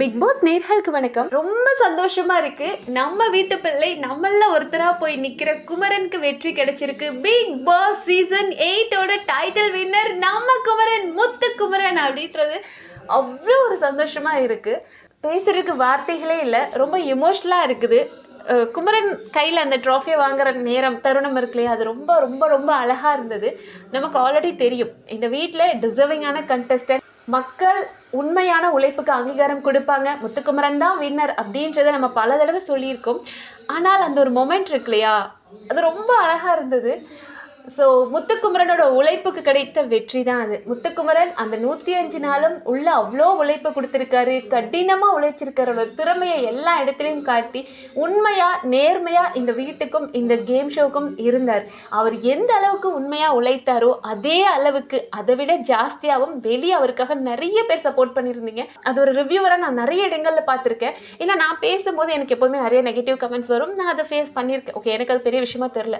Big pass நேர்களுக்கு வணக்கம். ரொம்ப சந்தோஷமா இருக்கு. நம்ம வீட்டு பிள்ளை நம்மள ஒருத்தரா போய் நிக்கிற குமரனுக்கு வெற்றி கிடைச்சிருக்கு. பிக் பாஸ் சீசன் எயிட்டோட டைட்டில் வின்னர் நம்ம குமரன் முத்து குமரன் அப்படின்றது அவ்வளோ ஒரு சந்தோஷமா இருக்கு. பேசுறதுக்கு வார்த்தைகளே இல்லை ரொம்ப எமோஷ்னலாக இருக்குது. குமரன் கையில் அந்த ட்ராஃபியை வாங்குற நேரம் தருணம் இருக்கு இல்லையா? அது ரொம்ப ரொம்ப ரொம்ப அழகாக இருந்தது. நமக்கு ஆல்ரெடி தெரியும். இந்த வீட்டில் டிசர்விங்கான கண்டஸ்டன்ட் மக்கள் உண்மையான உழைப்புக்கு அங்கீகாரம் கொடுப்பாங்க. முத்துக்குமரன் தான் வின்னர் அப்படின்றத நம்ம பல தடவை சொல்லியிருக்கோம். ஆனால் அந்த ஒரு மொமெண்ட் இருக்கு இல்லையா? அது ரொம்ப அழகாக இருந்தது. ஸோ முத்துக்குமரனோட உழைப்புக்கு கிடைத்த வெற்றி தான் அது. முத்துக்குமரன் அந்த நூற்றி அஞ்சு நாளும் உள்ள அவ்வளோ உழைப்பு கொடுத்துருக்காரு. கடினமாக உழைச்சிருக்காரோட திறமையை எல்லா இடத்துலையும் காட்டி உண்மையாக நேர்மையாக இந்த வீட்டுக்கும் இந்த கேம் ஷோவுக்கும் இருந்தார். அவர் எந்த அளவுக்கு உண்மையாக உழைத்தாரோ அதே அளவுக்கு அதை விட ஜாஸ்தியாகவும் வெளியே அவருக்காக நிறைய பேர் சப்போர்ட் பண்ணியிருந்தீங்க. அது ஒரு ரிவ்யூவராக நான் நிறைய இடங்களில் பார்த்துருக்கேன். ஏன்னா நான் பேசும்போது எனக்கு எப்போதுமே நிறைய நெகட்டிவ் கமெண்ட்ஸ் வரும். நான் அதை ஃபேஸ் பண்ணியிருக்கேன். ஓகே எனக்கு அது பெரிய விஷயமா தெரில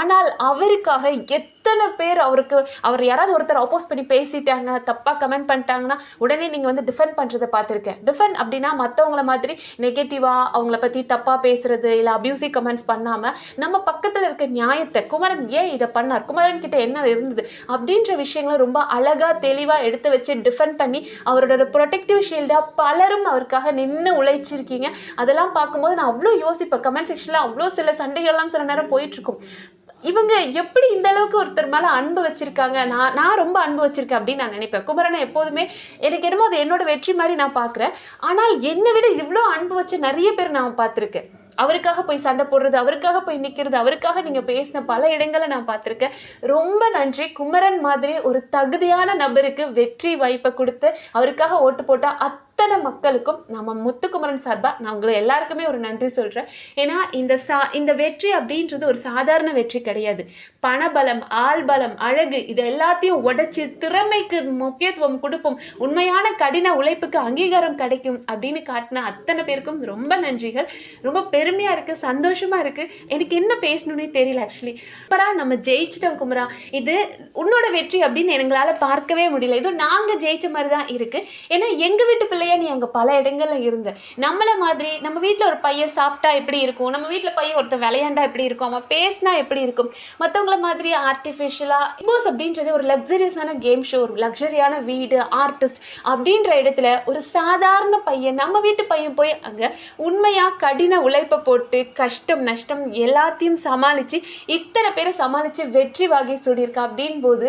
ஆனால் அவருக்காக எத்தனை பேர் அவருக்கு அவர் யாராவது ஒருத்தர் அப்போஸ் பண்ணி பேசிட்டாங்க தப்பாக கமெண்ட் பண்ணிட்டாங்கன்னா உடனே நீங்கள் வந்து டிஃபெண்ட் பண்ணுறதை பார்த்துருக்கேன். டிஃபெண்ட் அப்படின்னா மற்றவங்கள மாதிரி நெகட்டிவாக அவங்கள பற்றி தப்பாக பேசுறது இல்லை அப்யூசிவ் கமெண்ட்ஸ் பண்ணாமல் நம்ம பக்கத்தில் இருக்க நியாயத்தை குமரன் ஏன் இதை பண்ணார்? குமரன் கிட்ட என்ன இருந்தது? அப்படின்ற விஷயங்களை ரொம்ப அழகாக தெளிவாக எடுத்து வச்சு டிஃபெண்ட் பண்ணி அவரோட ப்ரொடெக்டிவ் ஷீல்டாக பலரும் அவருக்காக நின்று உழைச்சிருக்கீங்க. அதெல்லாம் பார்க்கும்போது நான் அவ்வளோ யோசிப்பேன். கமெண்ட் செக்ஷனில் அவ்வளோ சில சண்டைகள்லாம் சில நேரம் போயிட்டுருக்கும் இவங்க எப்படி இந்த அளவுக்கு ஒருத்தர் மேலே அன்பு வச்சிருக்காங்க? நான் நான் ரொம்ப அன்பு வச்சிருக்கேன் அப்படின்னு நான் நினைப்பேன். குமரனை எப்போதுமே எனக்கு என்னமோ அது என்னோட வெற்றி மாதிரி நான் பார்க்குறேன் ஆனால் என்னை விட இவ்வளோ அன்பு வச்சு நிறைய பேர் நான் பார்த்துருக்கேன். அவருக்காக போய் சண்டை போடுறது அவருக்காக போய் நிற்கிறது அவருக்காக நீங்கள் பேசின பல இடங்களை நான் பார்த்துருக்கேன். ரொம்ப நன்றி. குமரன் மாதிரி ஒரு தகுதியான நபருக்கு வெற்றி வாய்ப்பை கொடுத்து அவருக்காக ஓட்டு போட்டால் அத்தனை மக்களுக்கும் நம்ம முத்துக்குமரன் சார்பாக நான் உங்களை எல்லாருக்குமே ஒரு நன்றி சொல்கிறேன் ஏன்னா இந்த சா இந்த வெற்றி அப்படின்றது ஒரு சாதாரண வெற்றி கிடையாது. பணபலம் ஆள்பலம் அழகு இது எல்லாத்தையும் உடைச்சி திறமைக்கு முக்கியத்துவம் கொடுப்போம் உண்மையான கடின உழைப்புக்கு அங்கீகாரம் கிடைக்கும் அப்படின்னு காட்டின அத்தனை பேருக்கும் ரொம்ப நன்றிகள். ரொம்ப பெருமையாக இருக்குது சந்தோஷமாக இருக்குது எனக்கு என்ன பேசணும்னே தெரியல ஆக்சுவலி அப்புறம் நம்ம ஜெயிச்சிட்டோம் குமரா. இது உன்னோட வெற்றி அப்படின்னு எங்களால் பார்க்கவே முடியல. இது நாங்கள் ஜெயிச்ச மாதிரி தான் இருக்குது ஏன்னா எங்கள் வீட்டு பிள்ளை பிள்ளையா நீ அங்கே பல இடங்களில் இருந்த. நம்மளை மாதிரி நம்ம வீட்டில் ஒரு பையன் சாப்பிட்டா எப்படி இருக்கும்? நம்ம வீட்டில் பையன் ஒருத்தன் விளையாண்டா எப்படி இருக்கும்? அவன் பேசினா எப்படி இருக்கும்? மற்றவங்கள மாதிரி ஆர்டிஃபிஷியலாக பிக்பாஸ் அப்படின்றது ஒரு லக்ஸரியஸான கேம் ஷோ ஒரு லக்ஸரியான வீடு ஆர்டிஸ்ட் அப்படின்ற இடத்துல ஒரு சாதாரண பையன் நம்ம வீட்டு பையன் போய் அங்கே உண்மையாக கடின உழைப்பை போட்டு கஷ்டம் நஷ்டம் எல்லாத்தையும் சமாளித்து இத்தனை பேரை சமாளித்து வெற்றி வாகை சூடியிருக்கா அப்படின் போது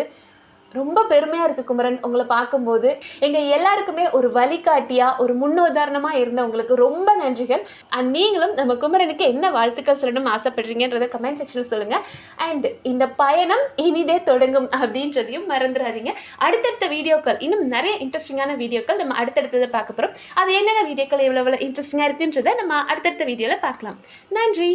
ரொம்ப பெருமையாக இருக்குது குமரன். உங்களை பார்க்கும்போது எங்கள் எல்லாருக்குமே ஒரு வழிகாட்டியாக ஒரு முன்னுதாரணமாக இருந்தவங்களுக்கு ரொம்ப நன்றிகள். அண்ட் நீங்களும் நம்ம குமரனுக்கு என்ன வாழ்த்துக்கள் சொல்லணும் ஆசைப்படுறீங்கன்றதை கமெண்ட் செக்ஷனில் சொல்லுங்கள் அண்ட் இந்த பயணம் இனிதே தொடங்கும் அப்படின்றதையும் மறந்துடாதீங்க. அடுத்தடுத்த வீடியோக்கள் இன்னும் நிறைய இன்ட்ரெஸ்டிங்கான வீடியோக்கள் நம்ம அடுத்தடுத்ததை பார்க்க போகிறோம் அது என்னென்ன வீடியோக்கள் எவ்வளோ எவ்வளோ இன்ட்ரெஸ்டிங்காக இருக்குன்றதை நம்ம அடுத்தடுத்த வீடியோவில் பார்க்கலாம். நன்றி.